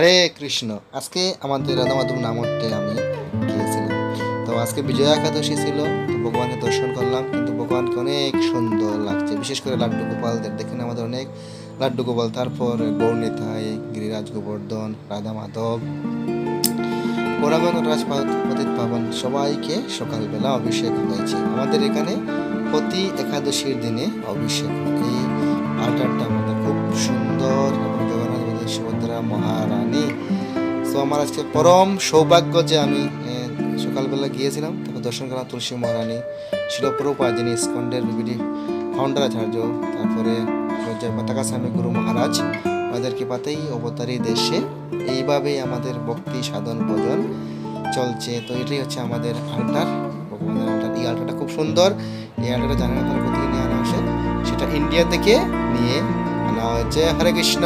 হরে কৃষ্ণ। আজকে আমাদের রাধা মাধব নামকটে আমি গিয়েছিলাম। তো আজকে বিজয়া একাদশী ছিল, তো ভগবানের দর্শন করলাম, কিন্তু ভগবানকে অনেক সুন্দর লাগছে। বিশেষ করে লাড্ডু গোপালদের দেখেন আমাদের অনেক লাড্ডু গোপাল। তারপর গৌরনীতাই গিরিরাজ গোবর্ধন রাধা মাধব গোরাগণ, রাজপতিত পাবন, সবাইকে সকালবেলা অভিষেক হয়েছে। আমাদের এখানে প্রতি একাদশীর দিনে অভিষেক। এই আল্টারটা আমাদের মহারানী। তো আমার আজকে পরম সৌভাগ্য যে আমি সকালবেলা গিয়েছিলাম তারপর দর্শন করলাম তুলসী মহারানী শিলপ্রভা যিনি স্কন্ডের বিবিডি ফাউন্ডার আচার্য, তারপরে পতাকা স্বামী গুরু মহারাজ, আমাদের কৃপাতেই অবতারী দেশে। এইভাবেই আমাদের ভক্তি সাধন ভজন চলছে। তো এটাই হচ্ছে আমাদের আল্টার ভগবানের আল্টার এই আল্টারটা খুব সুন্দর। এই আল্টারটা জানেন আপনারা কোথেকে নিয়ে আনা হয়েছে? সেটা ইন্ডিয়া থেকে নিয়ে আনা হয়েছে। হরে কৃষ্ণ!